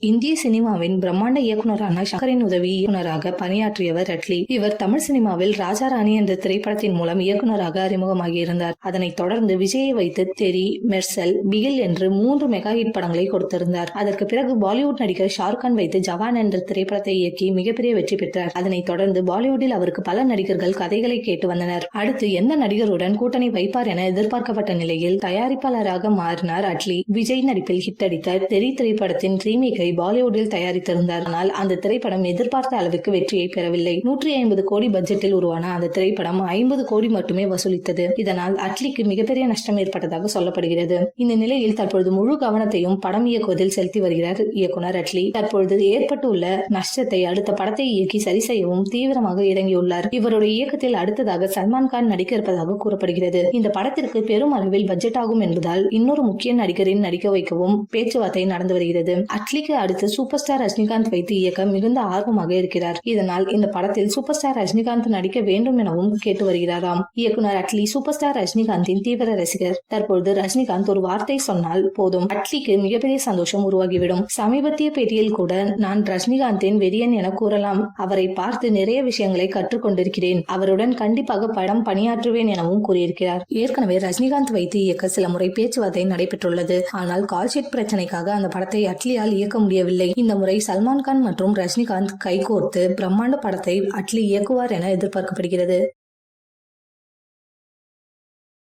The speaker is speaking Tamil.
இந்திய சினிமாவின் பிரம்மாண்ட இயக்குனரான சங்கரின் உதவி இயக்குனராக பணியாற்றியவர் அட்லி இவர் தமிழ் சினிமாவில் ராஜா ராணி என்ற திரைப்படத்தின் மூலம் இயக்குனராக அறிமுகமாகி இருந்தார். அதனைத் தொடர்ந்து விஜயை வைத்து தெரி மெர்சல் பிகில் என்று மூன்று மெகா ஹிட் படங்களை கொடுத்திருந்தார். அதற்கு பிறகு பாலிவுட் நடிகர் ஷாருக் கான் வைத்து ஜவான் என்ற திரைப்படத்தை இயக்கி மிகப்பெரிய வெற்றி பெற்றார். அதனைத் தொடர்ந்து பாலிவுட்டில் அவருக்கு பல நடிகர்கள் கதைகளை கேட்டு வந்தனர். அடுத்து எந்த நடிகருடன் கூட்டணி வைப்பார் என எதிர்பார்க்கப்பட்ட நிலையில் தயாரிப்பாளராக மாறினார் அட்லி விஜய் நடிப்பில் ஹிட் அடித்த தெரி திரைப்படத்தின் ரீமேக்கை பாலிவுட்டில் தயாரித்திருந்தார். ஆனால் அந்த திரைப்படம் எதிர்பார்த்த அளவுக்கு வெற்றியை பெறவில்லை. நூற்றி ஐம்பது கோடி பட்ஜெட்டில் உருவான அந்த திரைப்படம் ஐம்பது கோடி மட்டுமே வசூலித்தது. இதனால் அட்லிக்கு மிகப்பெரிய நஷ்டம் ஏற்பட்டதாக சொல்லப்படுகிறது. இந்த நிலையில் தற்பொழுது முழு கவனத்தையும் படம் இயக்குவதில் செலுத்தி வருகிறார் இயக்குனர் அட்லி. தற்பொழுது ஏற்பட்டுள்ள நஷ்டத்தை அடுத்த படத்தை இயக்கி சரி செய்யவும் தீவிரமாக இறங்கியுள்ளார். இவருடைய இயக்கத்தில் அடுத்ததாக சல்மான் கான் நடிக்க இருப்பதாக கூறப்படுகிறது. இந்த படத்திற்கு பெரும் அளவில் பட்ஜெட் ஆகும் என்பதால் இன்னொரு முக்கிய நடிகரின் நடிக்க வைக்கவும் பேச்சுவார்த்தை நடந்து வருகிறது. அட்லிக்கு அடுத்து சூப்பர் ஸ்டார் ரஜினிகாந்த் வைத்து இயக்க மிகுந்த ஆர்வமாக இருக்கிறார். இதனால் இந்த படத்தில் சூப்பர் ஸ்டார் ரஜினிகாந்த் நடிக்க வேண்டும் எனவும் கேட்டு வருகிறாராம். இயக்குனர் அட்லி சூப்பர் ஸ்டார் ரஜினிகாந்தின் தீவிர ரசிகர். தற்பொழுது ரஜினிகாந்த் ஒரு வார்த்தை சொன்னால் போதும். அட்லிக்கு மிகப்பெரிய சந்தோஷம் உருவாகிவிடும். சமீபத்திய பேட்டியில் கூட நான் ரஜினிகாந்தின் வெறியன் என கூறலாம். அவரை பார்த்து நிறைய விஷயங்களை கற்றுக்கொண்டிருக்கிறேன். அவருடன் கண்டிப்பாக படம் பணியாற்றுவேன் எனவும் கூறியிருக்கிறார். ஏற்கனவே ரஜினிகாந்த் வைத்து இயக்க சில முறை பேச்சுவார்த்தை நடைபெற்றுள்ளது. ஆனால் கால்ஷீட் பிரச்சனைக்காக அந்த படத்தை அட்லியால் இயக்க முடியவில்லை. இந்த முறை சல்மான் கான் மற்றும் ரஜினிகாந்த் கைகோர்த்து பிரம்மாண்ட படத்தை அட்லி இயக்குவார் என எதிர்பார்க்கப்படுகிறது.